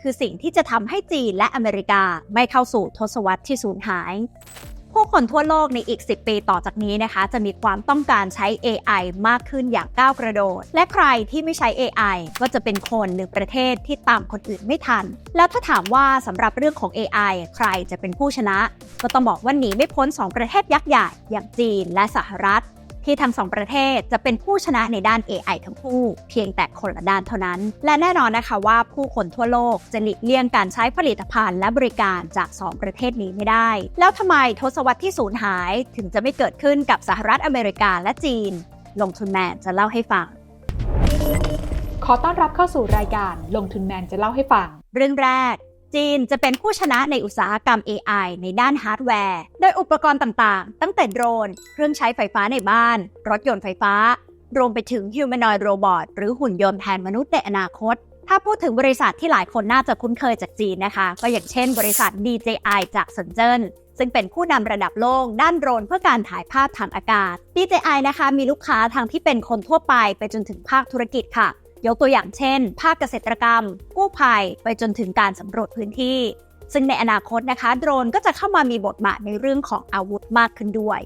คือสิ่งที่จะทำให้จีนและอเมริกาไม่เข้าสู่ทศวรรษที่สูญหาย ผู้คนทั่วโลกในอีก 10 ปีต่อจากนี้นะคะ จะมีความต้องการใช้ AI มากขึ้นอย่างก้าวกระโดด และใครที่ไม่ใช้ AI ก็จะเป็นคนหรือประเทศที่ตามคนอื่นไม่ทัน แล้วถ้าถามว่าสำหรับเรื่องของ AI ใครจะเป็นผู้ชนะ ก็ต้องบอกว่าหนีไม่พ้น 2 ประเทศยักษ์ใหญ่อย่างจีนและสหรัฐ ที่ทั้งสองประเทศจะเป็นผู้ชนะในด้าน AI ทั้งคู่ เพียงแต่คนละด้านเท่านั้น และแน่นอนนะคะว่าผู้คนทั่วโลกจะหลีกเลี่ยงการใช้ผลิตภัณฑ์และบริการจาก 2 ประเทศนี้ไม่ได้ แล้วทำไมทศวรรษที่สูญหายถึงจะไม่เกิดขึ้นกับสหรัฐอเมริกาและจีน ลงทุนแมนจะเล่าให้ฟัง ขอต้อนรับเข้าสู่รายการลงทุนแมนจะเล่าให้ฟัง เรื่องแรก จีนจะเป็นผู้ชนะในอุตสาหกรรม AI ในด้านฮาร์ดแวร์ โดยอุปกรณ์ต่างๆ ตั้งแต่โดรน เครื่องใช้ไฟฟ้าในบ้าน รถยนต์ไฟฟ้า รวมไปถึง humanoid robot หรือหุ่นยนต์แทนมนุษย์ในอนาคต ถ้าพูดถึงบริษัทที่หลายคนน่าจะคุ้นเคยจากจีนนะคะ ก็อย่างเช่น บริษัท DJI จากเซินเจิ้นซึ่งเป็นผู้นำระดับโลกด้านโดรนเพื่อการถ่ายภาพทางอากาศ DJI นะคะมีลูกค้าทางที่เป็นคนทั่วไปไปจนถึงภาคธุรกิจค่ะ ยกตัวอย่างเช่น ภาคเกษตรกรรม กู้ภัย ไปจนถึงการสำรวจพื้นที่ ซึ่งในอนาคตนะคะ โดรนก็จะเข้ามามีบทบาทในเรื่องของอาวุธมากขึ้นด้วย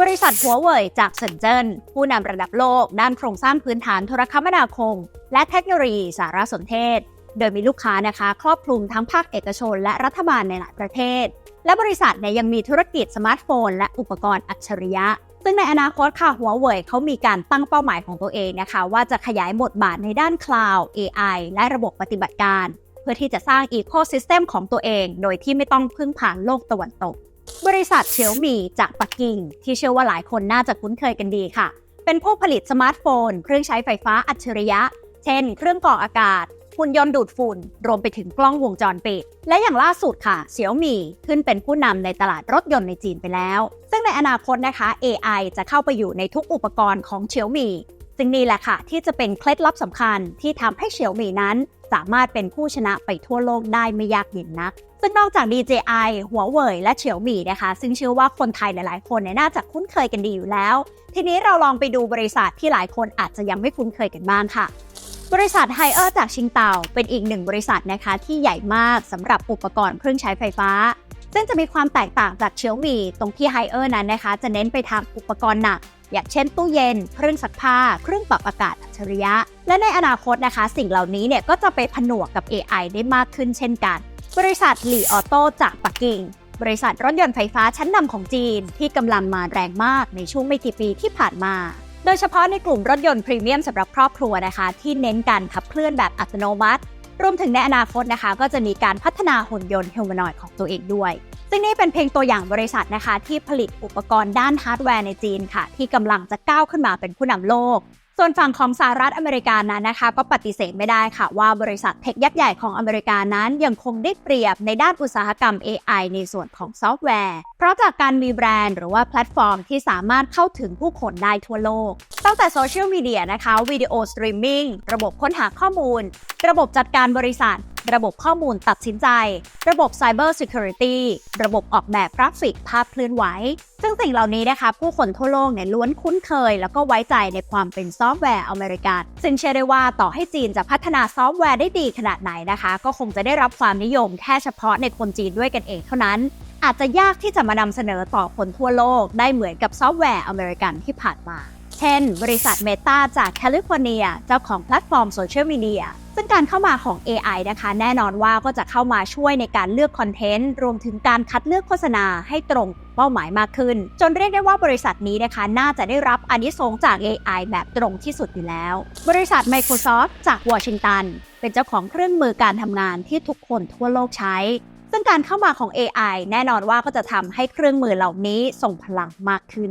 บริษัทหัวเว่ยจากเซินเจิ้นผู้นำระดับโลก ด้านโครงสร้างพื้นฐานโทรคมนาคม และเทคโนโลยีสารสนเทศ โดยมีลูกค้านะคะ ครอบคลุมทั้งภาคเอกชน และรัฐบาลในหลายประเทศ และบริษัทเนี่ยยังมีธุรกิจสมาร์ทโฟน และอุปกรณ์อัจฉริยะ ซึ่งในอนาคตค่ะหัวเว่ยเขามีการตั้งเป้าหมายของตัวเองนะคะ ว่าจะขยายบทบาทในด้านคลาวด์ AI และระบบปฏิบัติการ เพื่อที่จะสร้างอีโคซิสเต็มของตัวเอง โดยที่ไม่ต้องพึ่งผ่านโลกตะวันตก บริษัทเฉียวหมี่จากปักกิ่ง ที่เชื่อว่าหลายคนน่าจะคุ้นเคยกันดีค่ะ เป็นผู้ผลิตสมาร์ทโฟน เครื่องใช้ไฟฟ้าอัจฉริยะ เช่น เครื่องกรองอากาศ หุ่นยนต์ดูดฝุ่น รวมไปถึงกล้องวงจรปิด และอย่างล่าสุดค่ะเสี่ยวมี่ขึ้นเป็นผู้นำในตลาดรถยนต์ในจีนไปแล้ว ซึ่งในอนาคตนะคะ AI จะเข้าไปอยู่ในทุกอุปกรณ์ของเฉียวมี่ซึ่งนี่แหละค่ะ ที่จะเป็นเคล็ดลับสำคัญที่ทำให้เฉียวมี่นั้น สามารถเป็นผู้ชนะไปทั่วโลกได้ไม่ยากเย็นนักซึ่งนอกจาก DJI หัวเว่ยและเฉียวหมี่นะคะ ซึ่งเชื่อว่าคนไทยหลาย ๆ คนเนี่ยน่าจะคุ้นเคยกันดีอยู่แล้ว ทีนี้เราลองไปดูบริษัทที่หลายคนอาจจะยังไม่คุ้นเคยกันบ้างค่ะ บริษัทไฮเออร์จากชิงเตาเป็นอีกหนึ่งบริษัทนะคะที่ใหญ่มากสำหรับอุปกรณ์เครื่องใช้ไฟฟ้า ซึ่งจะมีความแตกต่างจากเชียวมีตรงที่ไฮเออร์นั้นนะคะ จะเน้นไปทางอุปกรณ์หนัก อย่างเช่นตู้เย็น เครื่องซักผ้า เครื่องปรับอากาศอัจฉริยะ และในอนาคตนะคะ สิ่งเหล่านี้เนี่ยก็จะไปผนวกกับ AI ได้มากขึ้นเช่นกัน บริษัทหลี่ออโต้จากปักกิ่งบริษัทรถยนต์ไฟฟ้าชั้นนำของจีนที่กำลังมาแรงมากในช่วงไม่กี่ปีที่ผ่านมา โดยเฉพาะในกลุ่มรถยนต์พรีเมียมสำหรับครอบครัวนะคะ ที่เน้นการขับเคลื่อนแบบอัตโนมัติรวมถึงในอนาคตนะคะ ก็จะมีการพัฒนาหุ่นยนต์ฮิวแมนอยด์ของตัวเองด้วย ซึ่งนี่เป็นเพียงตัวอย่างบริษัทนะคะ ที่ผลิตอุปกรณ์ด้านฮาร์ดแวร์ในจีนค่ะ ที่กำลังจะก้าวขึ้นมาเป็นผู้นำโลก ส่วนฝั่งของสหรัฐอเมริกานั้นนะคะ ก็ปฏิเสธไม่ได้ค่ะ ว่าบริษัทเทคยักษ์ใหญ่ของอเมริกานั้น ยังคงได้เปรียบในด้านอุตสาหกรรม AI ในส่วนของซอฟต์แวร์ เพราะจากการมีแบรนด์หรือว่าแพลตฟอร์มที่สามารถเข้าถึงผู้คนได้ทั่วโลก ตั้งแต่โซเชียลมีเดียนะคะวิดีโอสตรีมมิ่งระบบค้นหาข้อมูล ระบบจัดการบริษัท ระบบข้อมูลตัดสินใจ ระบบ Cyber Security ระบบออกแบบกราฟิกภาพเคลื่อนไหว ซึ่งสิ่งเหล่านี้นะคะ ผู้คนทั่วโลกเนี่ยล้วนคุ้นเคย แล้วก็ไว้ใจในความเป็นซอฟต์แวร์อเมริกันซึ่งเชื่อได้ว่าต่อให้จีนจะพัฒนาซอฟต์แวร์ได้ดีขนาดไหนนะคะ ก็คงจะได้รับความนิยมแค่เฉพาะในคนจีนด้วยกันเองเท่านั้น อาจจะยากที่จะมานำเสนอต่อคนทั่วโลกได้เหมือนกับซอฟต์แวร์อเมริกันที่ผ่านมา เช่น บริษัท Meta จากแคลิฟอร์เนีย เจ้าของแพลตฟอร์มโซเชียลมีเดียซึ่งการเข้ามาของ AI นะคะ แน่นอนว่าก็จะเข้ามาช่วยในการเลือกคอนเทนต์ รวมถึงการคัดเลือกโฆษณาให้ตรงเป้าหมายมากขึ้น จนเรียกได้ว่าบริษัทนี้นะคะ น่าจะได้รับอนิสงจาก AI แบบตรงที่สุดอยู่แล้ว บริษัท Microsoft จากวอชิงตันเป็นเจ้าของเครื่องมือการทำงานที่ทุกคนทั่วโลกใช้ ซึ่งการเข้ามาของ AI แน่นอนว่าก็จะทำให้เครื่องมือเหล่านี้ส่งพลังมากขึ้น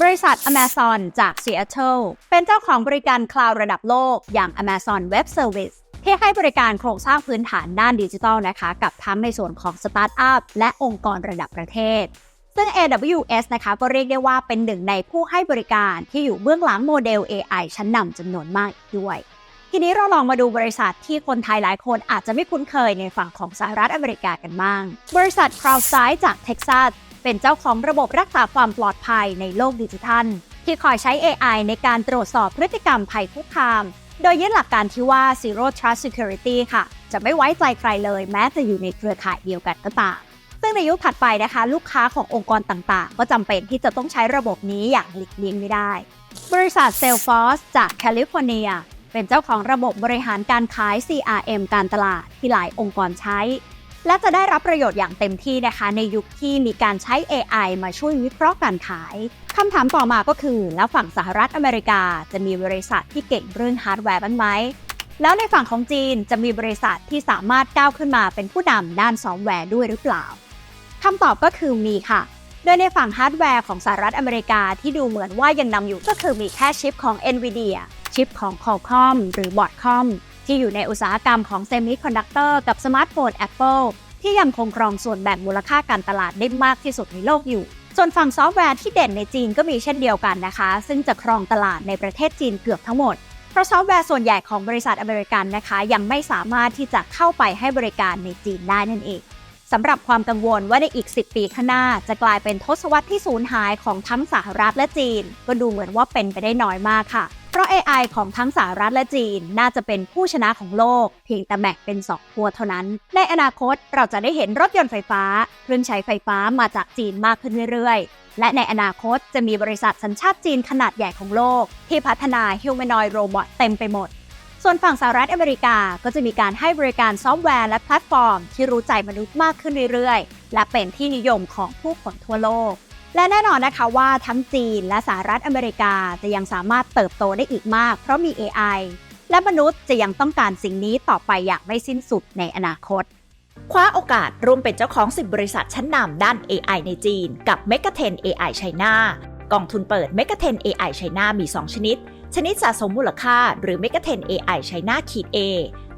บริษัท Amazon จาก Seattle เป็นเจ้าของบริการคลาวด์ระดับโลกอย่าง Amazon Web Service ที่ให้บริการโครงสร้างพื้นฐานด้านดิจิทัลนะคะ กับทั้งในส่วนของสตาร์ทอัพและองค์กรระดับประเทศ ซึ่ง AWS นะคะก็เรียกได้ว่าเป็นหนึ่งในผู้ให้บริการที่อยู่เบื้องหลังโมเดล AI ชั้นนำจำนวนมากอีกด้วย ทีนี้เราลองมาดูบริษัทที่คนไทยหลายคนอาจจะไม่คุ้นเคยในฝั่งของสหรัฐอเมริกากันบ้าง บริษัท CrowdStrike จากเท็กซัสเป็นเจ้าของระบบรักษาความปลอดภัยในโลกดิจิทัล ที่คอยใช้ AI ในการตรวจสอบพฤติกรรมภัยคุกคาม โดยยึดหลักการที่ว่า Zero Trust Security ค่ะ จะไม่ไว้ใจใครเลยแม้จะอยู่ในเครือข่ายเดียวกันก็ตามซึ่งในยุคถัดไปนะคะ ลูกค้าขององค์กรต่างๆ ก็จำเป็นที่จะต้องใช้ระบบนี้อย่างหลีกเลี่ยงไม่ได้ บริษัท Salesforce จากแคลิฟอร์เนีย เป็นเจ้าของระบบบริหารการขาย CRM การตลาดที่หลายองค์กรใช้ และจะได้รับประโยชน์อย่างเต็มที่นะคะ ในยุคที่มีการใช้ AI มาช่วยวิเคราะห์การขายคำถามต่อมาก็คือ แล้วฝั่งสหรัฐอเมริกาจะมีบริษัทที่เก่งเรื่องฮาร์ดแวร์บ้างไหมแล้วในฝั่งของจีนจะมีบริษัทที่สามารถก้าวขึ้นมาเป็นผู้นำด้านซอฟต์แวร์ด้วยหรือเปล่าคำตอบก็คือมีค่ะโดยในฝั่งฮาร์ดแวร์ของสหรัฐอเมริกาที่ดูเหมือนว่ายังนำอยู่ก็คือมีแค่ชิปของ NVIDIA ชิปของ Qualcomm หรือ Broadcom ที่อยู่ในอุตสาหกรรมของเซมิคอนดักเตอร์กับสมาร์ทโฟน Apple ที่ยังคงครองส่วนแบ่งมูลค่าการตลาดได้มากที่สุดในโลกอยู่ ส่วนฝั่งซอฟต์แวร์ที่เด่นในจีนก็มีเช่นเดียวกันนะคะ ซึ่งจะครองตลาดในประเทศจีนเกือบทั้งหมด เพราะซอฟต์แวร์ส่วนใหญ่ของบริษัทอเมริกันนะคะ ยังไม่สามารถที่จะเข้าไปให้บริการในจีนได้นั่นเองสำหรับความกังวลว่าในอีก 10 ปีข้างหน้า จะกลายเป็นทศวรรษที่สูญหายของทั้งสหรัฐและจีน ก็ดูเหมือนว่าเป็นไปได้น้อยมากค่ะ เพราะ AI ของทั้งสหรัฐและจีนน่าจะเป็นผู้ชนะของโลก เพียงแต่แบ่งเป็นสองขั้วเท่านั้น ในอนาคตเราจะได้เห็นรถยนต์ไฟฟ้า เครื่องใช้ไฟฟ้ามาจากจีนมากขึ้นเรื่อยๆ และในอนาคตจะมีบริษัทสัญชาติจีนขนาดใหญ่ของโลก ที่พัฒนา humanoid robot เต็มไปหมด ส่วนฝั่งสหรัฐอเมริกาก็จะมีการให้บริการซอฟต์แวร์และแพลตฟอร์ม ที่รู้ใจมนุษย์มากขึ้นเรื่อยๆ และเป็นที่นิยมของผู้คนทั่วโลก และแน่นอนนะคะว่าทั้งจีนและสหรัฐอเมริกาจะยังสามารถเติบโตได้อีกมาก เพราะมี AI และมนุษย์จะยังต้องการสิ่งนี้ต่อไปอย่างไม่สิ้นสุดในอนาคต คว้าโอกาสร่วมเป็นเจ้าของ 10 บริษัทชั้นนำด้าน AI ในจีน กับ m e g a t e n AI China กองทุนเปิด m e g a t e n AI China มี 2 ชนิด ชนิดสะสมมูลค่า หรือ m e g a t e n AI China ขีด A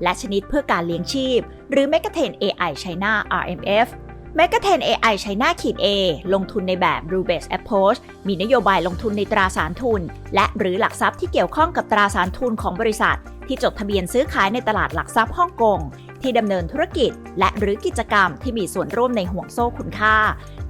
และชนิดเพื่อการเลี้ยงชีพ หรือ m e g a t e n AI China RMF m e g a t e n AI China ขีด A ลงทุนในแบบ Rule Based Approach มีนโยบายลงทุนในตราสารทุน และหรือหลักทรัพย์ที่เกี่ยวข้องกับตราสารทุนของบริษัท ที่จดทะเบียนซื้อขายในตลาดหลักทรัพย์ฮ่องกง ที่ดำเนินธุรกิจ และหรือกิจกรรมที่มีส่วนร่วมในห่วงโซ่คุณค่า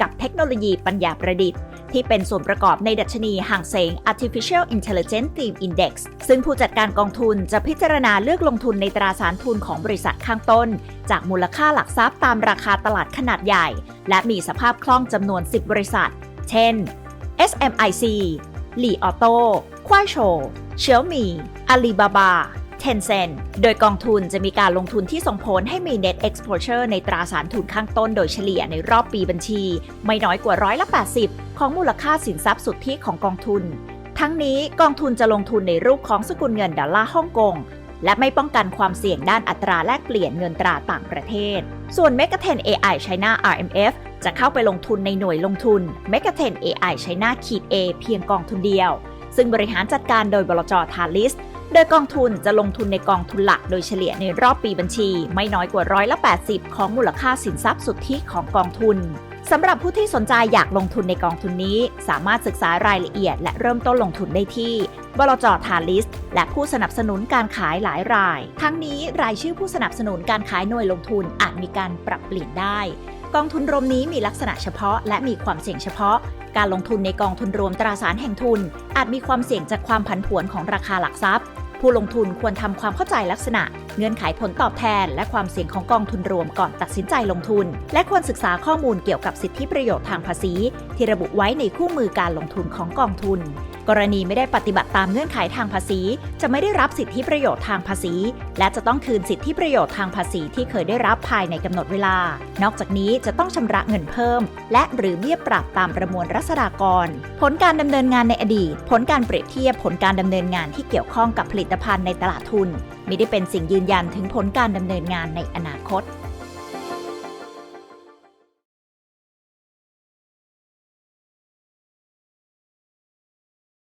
กับเทคโนโลยีปัญญาประดิษฐ์ ที่เป็นส่วนประกอบในดัชนีห่างเสง Artificial Intelligence Theme Index ซึ่งผู้จัดการกองทุนจะพิจารณาเลือกลงทุนในตราสารทุนของบริษัทข้างต้น จากมูลค่าหลักทรัพย์ตามราคาตลาดขนาดใหญ่ และมีสภาพคล่องจำนวน 10 บริษัท เช่น SMIC หลี่ออโต้ควายโชเชียวมีอาลีบาบา Tencent โดยกองทุนจะมีการลงทุนที่ส่งผลให้มี net exposure ในตราสารทุนข้างต้นโดยเฉลี่ยในรอบปีบัญชี ไม่น้อยกว่าร้อยละ 80 ของมูลค่าสินทรัพย์สุทธิของกองทุน ทั้งนี้กองทุนจะลงทุนในรูปของสกุลเงินดอลลาร์ฮ่องกงและไม่ป้องกันความเสี่ยงด้านอัตราแลกเปลี่ยนเงินตราต่างประเทศ ส่วน m e g a t e n AI China RMF จะเข้าไปลงทุนในหน่วยลงทุน m e g a t e n AI China ขีด A เพียงกองทุนเดียว ซึ่งบริหารจัดการโดยบลจทาลิส โดยกองทุนจะลงทุนในกองทุนหลักโดยเฉลี่ยในรอบปีบัญชี ไม่น้อยกว่าร้อยละ 80 ของมูลค่าสินทรัพย์สุทธิของกองทุนสำหรับผู้ที่สนใจอยากลงทุนในกองทุนนี้ สามารถศึกษารายละเอียด และเริ่มต้นลงทุนได้ที่บลจทาลิสและผู้สนับสนุนการขายหลายราย ทั้งนี้รายชื่อผู้สนับสนุนการขายหน่วยลงทุนอาจมีการปรับเปลี่ยนได้ กองทุนรวมนี้มีลักษณะเฉพาะ และมีความเสี่ยงเฉพาะ การลงทุนในกองทุนรวมตราสารแห่งทุน อาจมีความเสี่ยงจากความผันผวนของราคาหลักทรัพย์ ผู้ลงทุนควรทำความเข้าใจลักษณะ เงื่อนไขผลตอบแทน และความเสี่ยงของกองทุนรวมก่อนตัดสินใจลงทุน และควรศึกษาข้อมูลเกี่ยวกับสิทธิประโยชน์ทางภาษี ที่ระบุไว้ในคู่มือการลงทุนของกองทุน กรณีไม่ได้ปฏิบัติตามเงื่อนไขทางภาษี จะไม่ได้รับสิทธิประโยชน์ทางภาษี และจะต้องคืนสิทธิประโยชน์ทางภาษีที่เคยได้รับภายในกำหนดเวลา นอกจากนี้จะต้องชำระเงินเพิ่ม และหรือเบี้ยปรับตามประมวลรัษฎากร ผลการดำเนินงานในอดีต ผลการเปรียบเทียบผลการดำเนินงานที่เกี่ยวข้องกับผลิตภัณฑ์ในตลาดทุน ไม่ได้เป็นสิ่งยืนยันถึงผลการดำเนินงานในอนาคต